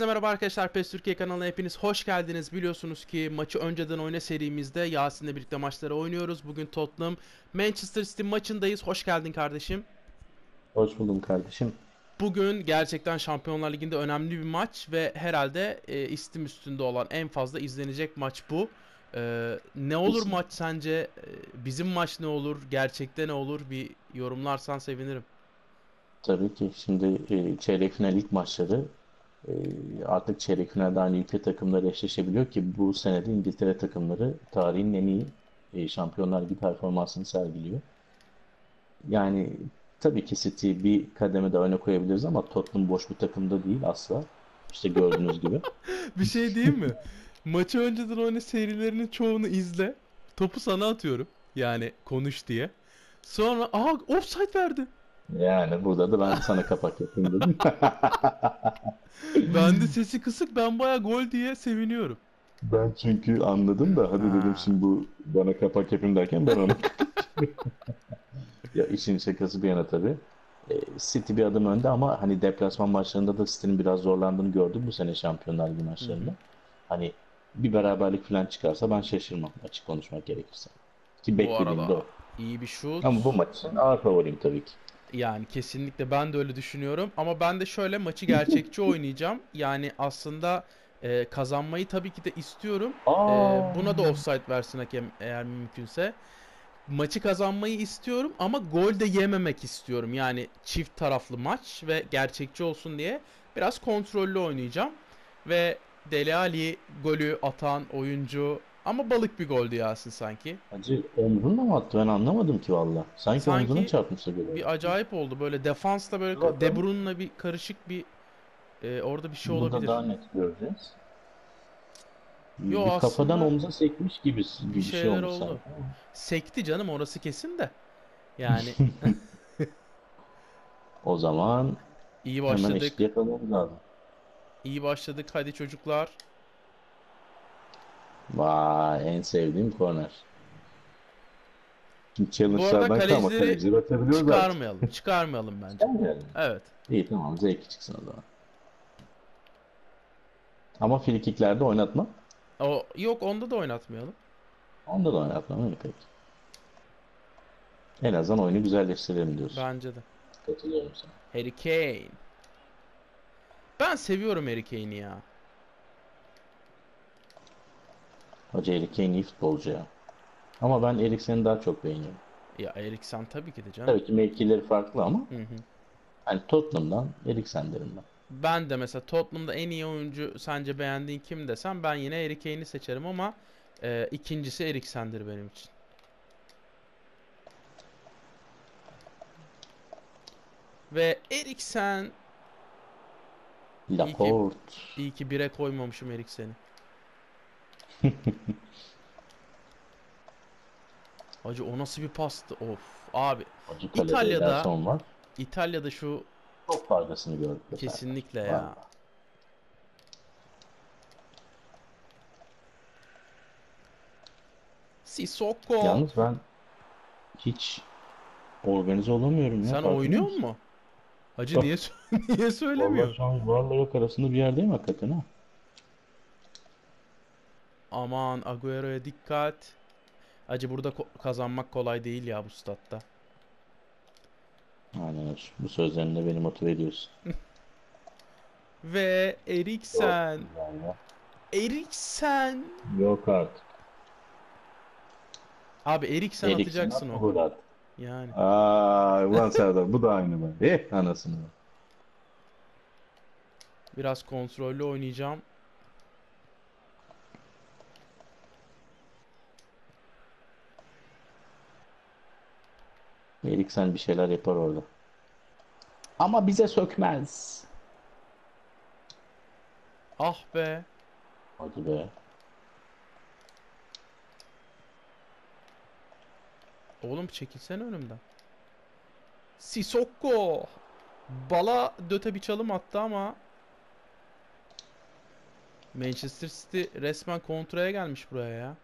Herkese merhaba arkadaşlar. PES Türkiye kanalına hepiniz hoş geldiniz. Biliyorsunuz ki maçı önceden oyna serimizde Yasin'le birlikte maçları oynuyoruz. Bugün Tottenham Manchester City maçındayız. Hoş geldin kardeşim. Hoş buldum kardeşim. Bugün gerçekten Şampiyonlar Ligi'nde önemli bir maç ve herhalde e, istim üstünde olan en fazla izlenecek maç bu. E, ne olur maç sence? E, bizim maç ne olur? Gerçekte ne olur? Bir yorumlarsan sevinirim. Tabii ki şimdi e, çeyrek final ilk maçları artık çeyrek finalde aynı ülke takımları eşleşebiliyor ki bu senede İngiltere takımları tarihin en iyi e, Şampiyonlar Ligi performansını sergiliyor. Yani tabii ki City bir kademe de öne koyabiliriz ama Tottenham boş bir takımda değil asla. İşte gördüğünüz gibi. Bir şey diyeyim mi? Maçı önceden oyna serilerinin çoğunu izle. Topu sana atıyorum. Yani konuş diye. Sonra aha offside verdi. Yani burada da ben sana kapak yapayım dedim. Ben de sesi kısık ben baya gol diye seviniyorum. Ben çünkü anladım da hadi dedim şimdi bu bana kapak yapayım derken ben onu Ya işin şakası bir yana tabii. E, City bir adım önde ama hani deplasman maçlarında da City'nin biraz zorlandığını gördüm bu sene Şampiyonlar Ligi maçlarında. Hani bir beraberlik falan çıkarsa ben şaşırmam açık konuşmak gerekirse. Ki Bu beklediğim de arada o. iyi bir şut. Ama bu maç için ağır favoriyim tabii ki. Yani kesinlikle ben de öyle düşünüyorum. Ama ben de şöyle maçı gerçekçi oynayacağım. Yani aslında e, kazanmayı tabii ki de istiyorum. E, buna da offside versin hakem eğer mümkünse. Maçı kazanmayı istiyorum ama gol de yememek istiyorum. Yani çift taraflı maç ve gerçekçi olsun diye biraz kontrollü oynayacağım. Ve Dele Alli golü atan oyuncu ama balık bir goldü Yasin sanki. Hacı omzunla mı attı ben anlamadım ki valla. Sanki, Sanki omzuna çarpmışsa göre. Bir acayip oldu böyle defansla böyle Zaten- De Bruyne'la bir karışık bir e, orada bir şey Burada olabilir. daha net göreceğiz. Yo, bir kafadan omza sekmiş gibi bir şey olmuş oldu. sanki. Sekti canım orası kesin de. Yani O zaman iyi hemen başladık. yakalamamız lazım. İyi başladık. Hadi çocuklar. Vay en sevdiğim korner. Şimdi challenge'lardan kalma kalecileri atabiliyoruz artık. çıkarmayalım. Çıkarmayalım bence. Çıkarmayalım. Evet. İyi tamam zevki çıksın o zaman. Ama frikiklerde oynatma. O yok onda da oynatmayalım. Onda da oynatma mı peki? En azından oyunu güzelleştirelim diyorsun. Bence de. Katılıyorum sana. Harry Kane. Ben seviyorum Harry Kane'i ya. Hoca Harry Kane iyi futbolcu ya. Ama ben Eriksen'i daha çok beğeniyorum. Ya Eriksen tabii ki de canım. Tabii ki mevkileri farklı ama Hı hı. hani Tottenham'dan Eriksen derim ben. Ben de mesela Tottenham'da en iyi oyuncu sence beğendiğin kim desem ben yine Harry Kane'i seçerim ama e, ikincisi Eriksen'dir benim için. Ve Eriksen Laporte. iyi ki bire koymamışım Eriksen'i. Hacı o nasıl bir pastı? Of abi. Hacı İtalya'da- var. İtalya'da şu Çok faydasını gördük. kesinlikle ya. Vallahi. Sissoko. Yalnız ben hiç organize olamıyorum ya. Sen oynuyor mısın? mu? Hacı niye niye söylemiyor? Vallahi varla yok arasında bir yerdeyim hakikaten ha. Aman Agüero'ya dikkat. Hacı burada ko- kazanmak kolay değil ya bu statta. Aynen öyle. Bu sözlerinle beni motive ediyorsun. Ve Eriksen. Eriksen. Yok artık. Abi Eriksen Eriksen atacaksın o. gol at. Yani. Aa, ulan Serdar bu da aynı be. Eh anasını. Biraz kontrollü oynayacağım. Eriksen bir şeyler yapar orada. Ama bize sökmez. Ah be. Hadi be. Oğlum çekilsene önümden. Sissoko. Bala döte bir çalım attı ama Manchester City resmen kontraya gelmiş buraya ya.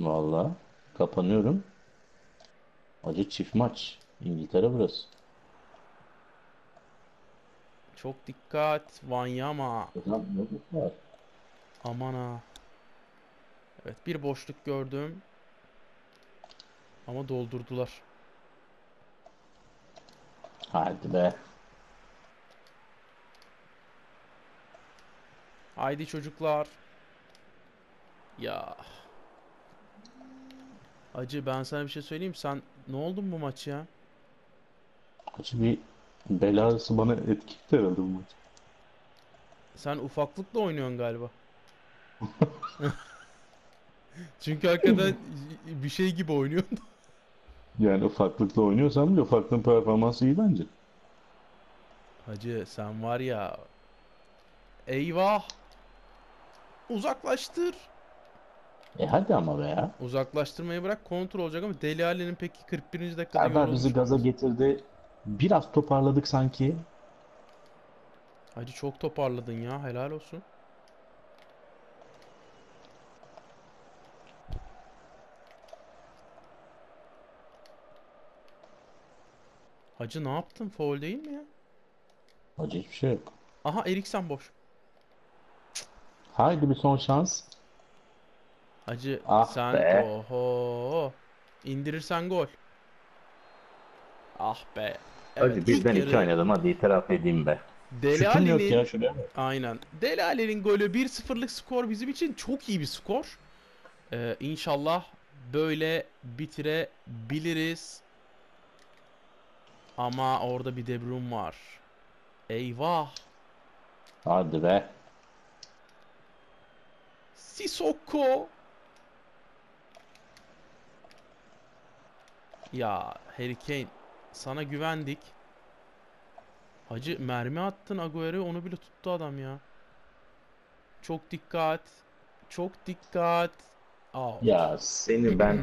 Vallahi kapanıyorum. Acı çift maç. İngiltere burası. Çok dikkat. Var? Aman ha. Evet bir boşluk gördüm. Ama doldurdular. Hadi be. Haydi çocuklar. Ya. Acı ben sana bir şey söyleyeyim. Sen ne oldun bu maç ya? Bir belası bana etkiledi herhalde bu maç. Sen ufaklıkla oynuyorsun galiba. Çünkü hakikaten bir şey gibi oynuyorsun. Yani ufaklıkla oynuyorsam bile ufaklığın performansı iyi bence. Hacı sen var ya. Eyvah. Uzaklaştır. E hadi ama be ya. Uzaklaştırmayı bırak kontrol olacak ama Deli Ali'nin peki 41. dakikada Serdar bizi yorulmuş gaza olması. getirdi. Biraz toparladık sanki. Hacı çok toparladın ya helal olsun. Hacı ne yaptın? Foul değil mi ya? Acı hiçbir şey yok. Aha Eriksen boş. Haydi bir son şans. Hacı Ah sen be. oho indirirsen gol. Ah be. Hadi Evet, birden ilk iki yarı oynadım hadi itiraf edeyim be. Deli Şutum yok Ali'nin ya şuraya bak. Aynen. Deli Ali'nin golü 1-0'lık skor bizim için çok iyi bir skor. Ee, inşallah böyle bitirebiliriz. Ama orada bir De Bruyne var. Eyvah. Hadi be. Sissoko. Ya Harry Kane sana güvendik. Hacı mermi attın Agüero'ya onu bile tuttu adam ya. Çok dikkat. Çok dikkat. Out. Ya seni ben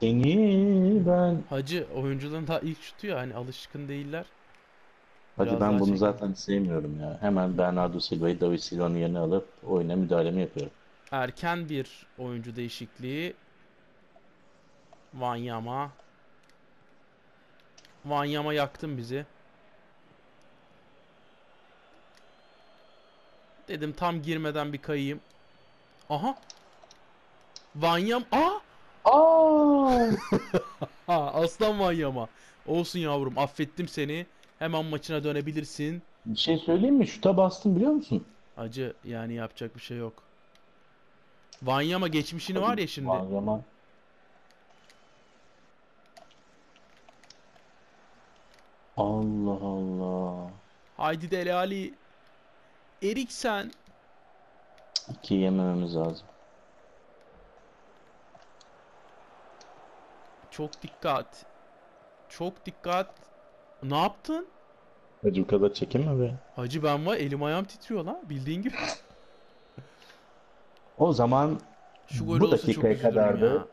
seni ben Hacı oyuncuların daha ilk şutu ya hani alışkın değiller. Hadi Biraz ben bunu çekin. zaten sevmiyorum ya. Hemen Bernardo Silva'yı David Silva'nın yerine alıp oyuna müdahalemi yapıyorum. Erken bir oyuncu değişikliği. Wanyama. Wanyama yaktın bizi. Dedim tam girmeden bir kayayım. Aha. Wanyam. Aa! Aa! Aslan Wanyama. Olsun yavrum affettim seni. Hemen maçına dönebilirsin. Bir şey söyleyeyim mi? Şuta bastım biliyor musun? Acı yani yapacak bir şey yok. Wanyama geçmişini var ya şimdi. Vanyama. Allah Allah. Haydi Dele Ali. Eriksen. İki yemememiz lazım. Çok dikkat. Çok dikkat. Ne yaptın? Hacı bu kadar çekinme be. Hacı ben var elim ayağım titriyor lan bildiğin gibi. O zaman Şu gol bu dakikaya kadardı. ya.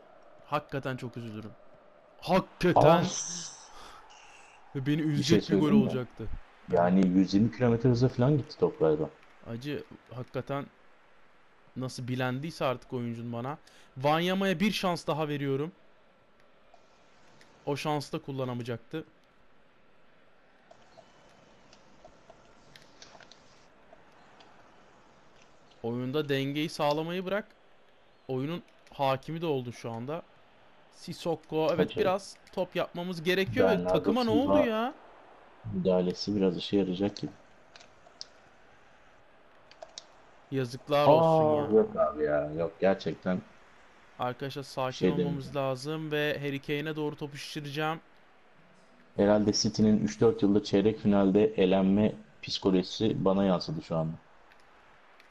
Hakikaten çok üzülürüm. Hakikaten As. Ve beni şey üzecek bir gol söyleyeyim mi? olacaktı. Yani 120 kilometre hızla falan gitti top galiba. Acı hakikaten nasıl bilendiyse artık oyuncun bana. Wanyama'ya bir şans daha veriyorum. O şansı da kullanamayacaktı. Oyunda dengeyi sağlamayı bırak. Oyunun hakimi de oldu şu anda. Sissoko evet Hacı. biraz top yapmamız gerekiyor. Bernardo Takıma ne oldu Silva- ya? Müdahalesi biraz işe yarayacak gibi. Yazıklar olsun ya. yok abi ya. Yok gerçekten. Arkadaşlar sakin Şey olmamız lazım ve Harry Kane'e doğru topu şişireceğim. Herhalde City'nin 3-4 yılda çeyrek finalde elenme psikolojisi bana yansıdı şu anda.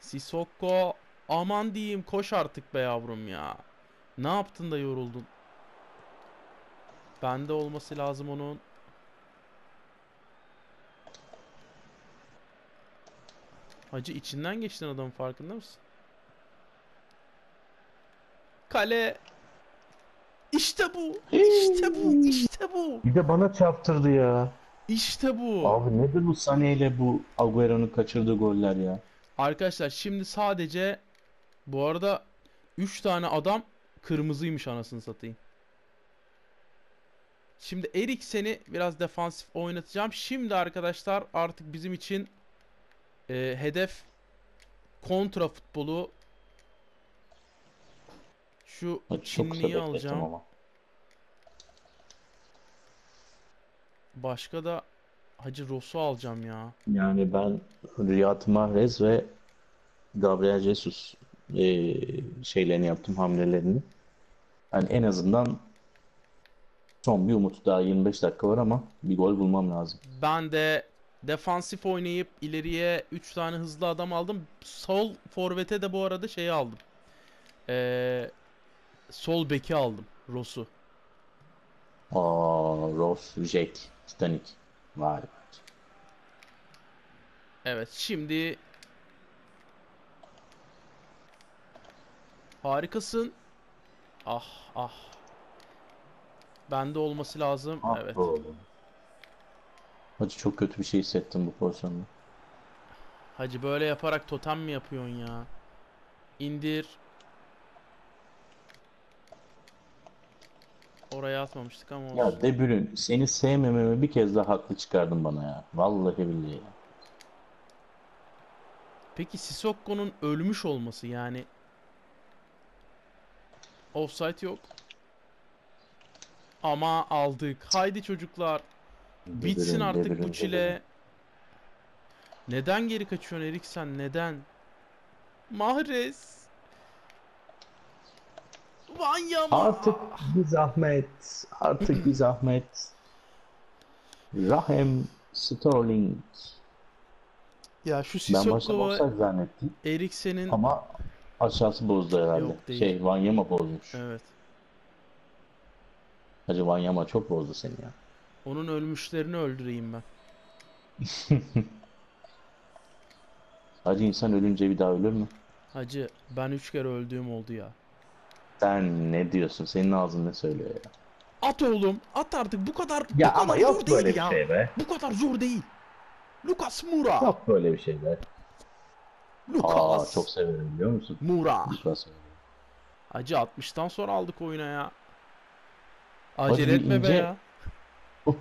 Sissoko aman diyeyim koş artık be yavrum ya. Ne yaptın da yoruldun? Bende olması lazım onun. Hacı içinden geçtin adamın farkında mısın? Kale. İşte bu. İşte bu. İşte bu. Bir de bana çarptırdı ya. İşte bu. Abi nedir bu Sané ile bu Agüero'nun kaçırdığı goller ya? Arkadaşlar şimdi sadece bu arada 3 tane adam kırmızıymış anasını satayım. Şimdi Eriksen'i biraz defansif oynatacağım. Şimdi arkadaşlar artık bizim için e, hedef kontra futbolu. Şu çok Çinliyi alacağım. ama. Başka da Hacı Ross'u alacağım ya. Yani ben Riyad Mahrez ve Gabriel Jesus e, şeylerini yaptım hamlelerini. Yani en azından son bir umut daha 25 dakika var ama bir gol bulmam lazım. Ben de defansif oynayıp ileriye 3 tane hızlı adam aldım. Sol forvete de bu arada şeyi aldım. Ee, sol beki aldım. Ross'u. Aa, Ross, Jack, Titanic. Vay. Evet şimdi harikasın. Ah ah. Bende olması lazım. Ah Evet. oğlum. Hacı çok kötü bir şey hissettim bu pozisyonda. Hacı böyle yaparak totem mi yapıyorsun ya? İndir. Oraya atmamıştık ama olsun. Ya De Bruyne seni sevmememi bir kez daha haklı çıkardın bana ya. Vallahi billahi. ya. Peki Sissokko'nun ölmüş olması yani offside yok. Ama aldık. Haydi çocuklar. Bitsin artık bu çile. Neden geri kaçıyorsun Eriksen? Neden? Mahrez. Vanyama. Artık bir zahmet. Artık bir zahmet. Raheem Sterling. Ya şu Sissoko zannettim Eriksen'in ama aşağısı bozdu herhalde. Yok, değil. Şey Wanyama bozmuş. evet. Hacı Wanyama çok bozdu seni ya. Onun ölmüşlerini öldüreyim ben. Hacı insan ölünce bir daha ölür mü? Hacı ben üç kere öldüğüm oldu ya. Sen ne diyorsun? Senin ağzın ne söylüyor ya? At oğlum. At artık. Bu kadar bu Ya kadar ama zor yok değil böyle bir ya. şey be. Bu kadar zor değil. Lucas Moura. Yok böyle bir şey be. Aa Lucas çok severim biliyor musun? Moura. Lucas. Hacı 60'tan sonra aldık oyuna ya. Acele etme be ince- ya.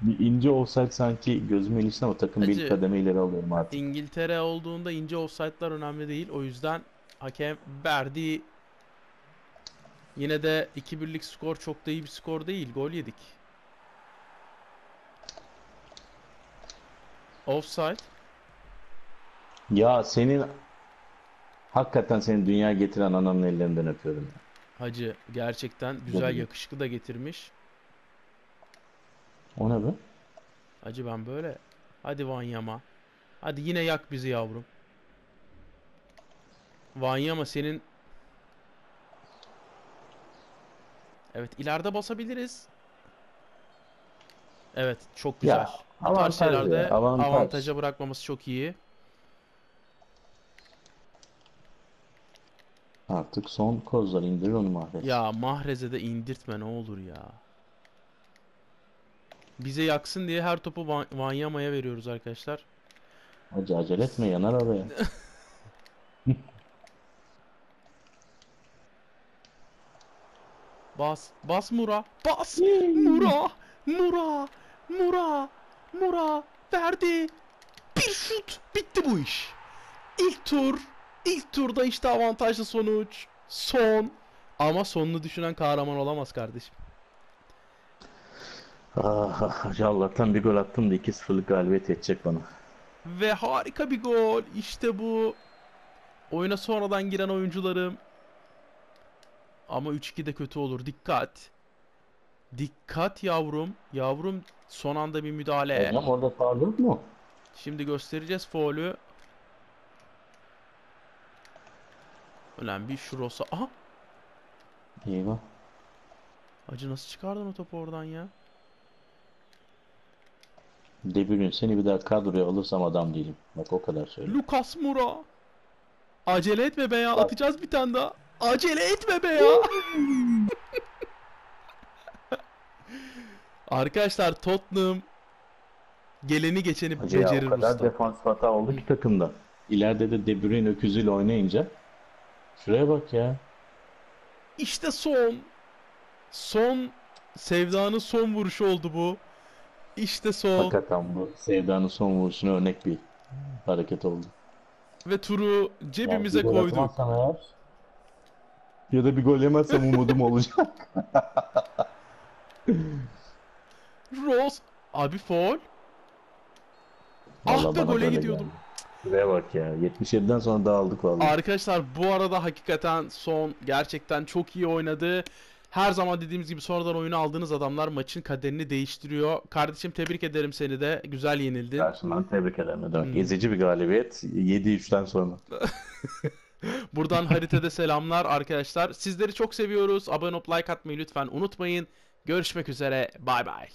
Bir ince olsaydı sanki gözümün ilişkin ama takım Hacı- bir kademe ileri alıyorum artık. İngiltere olduğunda ince offside'lar önemli değil. O yüzden hakem verdi. Yine de 2-1'lik skor çok da iyi bir skor değil. Gol yedik. Offside. Ya senin hakikaten seni dünya getiren ananın ellerinden öpüyorum. ya. Hacı gerçekten güzel yakışıklı da getirmiş. O ne be? Hacı ben böyle. Hadi Vanyama. Hadi yine yak bizi yavrum. Vanyama senin Evet ileride basabiliriz. Evet çok güzel. Ya, Bu tarz avantaj şeylerde avantaj. avantaja bırakmaması çok iyi. Artık son kozlar indir onu Mahrez. Ya Mahrez'e de indirtme ne olur ya. Bize yaksın diye her topu Van- Vanyama'ya veriyoruz arkadaşlar. Hacı acele etme yanar araya. Bas. Bas Mura. Bas. Mura. Mura. Mura. Mura. Verdi. Bir şut. Bitti bu iş. İlk tur. İlk turda işte avantajlı sonuç. Son. Ama sonunu düşünen kahraman olamaz kardeşim. Ah, Hacı Allah'tan bir gol attım da 2-0'lık galibiyet yetecek bana. Ve harika bir gol. İşte bu. Oyuna sonradan giren oyuncularım. Ama 3-2 de kötü olur. Dikkat. Dikkat yavrum. Yavrum son anda bir müdahale. Hocam orada faul mu? Şimdi göstereceğiz faulü. Ulan bir şurosa. Aha. Eyvah. Acı nasıl çıkardın o topu oradan ya? De Bruyne seni bir daha kadroya alırsam adam değilim. Bak o kadar söyleyeyim. Lucas Moura. Acele etme be ya. Atacağız bir tane daha. Acele etme be ya. Arkadaşlar Tottenham geleni geçeni Hacı ya becerir o kadar usta. defans hata oldu ki takımda. İleride de De Bruyne öküzüyle oynayınca şuraya bak ya. İşte son. Son sevdanın son vuruşu oldu bu. İşte son. Hakikaten bu Sevda'nın son vuruşuna örnek bir hareket oldu. Ve turu cebimize Ya bir gol koyduk. eğer ya da bir gol yemezsem umudum olacak. Rose. Abi foul. Ah be gole gidiyordum. geldi. Şuraya bak ya. 77'den sonra dağıldık vallahi. Arkadaşlar bu arada hakikaten son gerçekten çok iyi oynadı. Her zaman dediğimiz gibi sonradan oyunu aldığınız adamlar maçın kaderini değiştiriyor. Kardeşim tebrik ederim seni de. Güzel yenildin. Karşından tebrik ederim. Ne demek. Hmm. Ezici bir galibiyet. 7-3'ten sonra. Buradan haritada selamlar arkadaşlar. Sizleri çok seviyoruz. Abone olup like atmayı lütfen unutmayın. Görüşmek üzere. Bay bay.